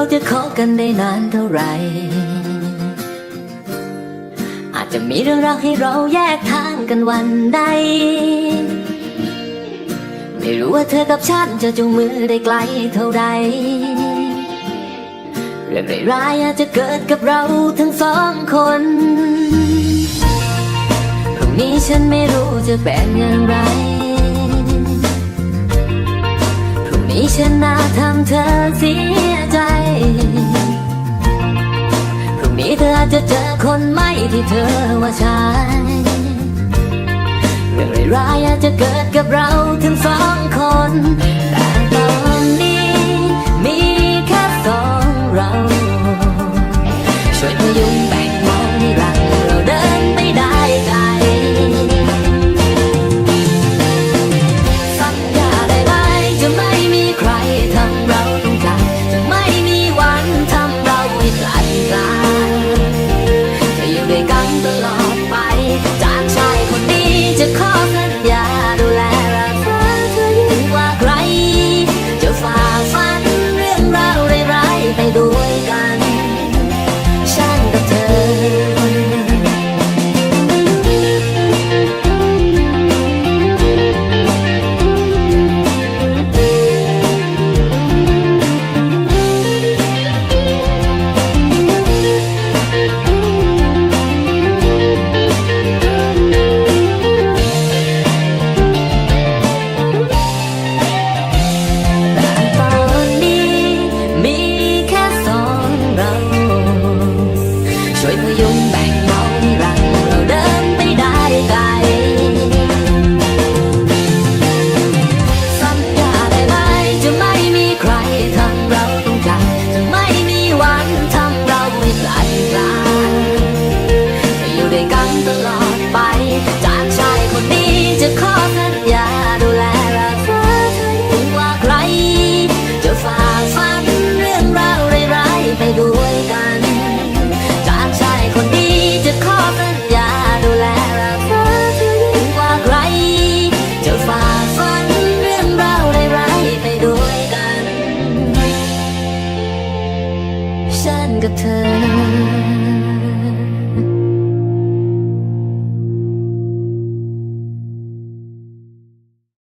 ราจะคบกันได้นานเท่าไหร่ อาจจะมีเรื่องราวให้เราแยกทางกันวันใด ไม่รู้ว่าเธอกับฉันจะจูงมือได้ไกลเท่าใด เรื่องร้ายๆอาจจะเกิดกับเราทั้งสองคนพรุ่งนี้ฉันไม่รู้จะเป็นอย่างไรพรุ่งนี้ฉันน่าทำเธอเสียใจ ที่เธอว่าใช่เรื่องร้ายอาจจะเกิดกับเราทั้งสองคน แต่ตอนนี้มีแค่สองเรา ช่วยพยุง กับเธอ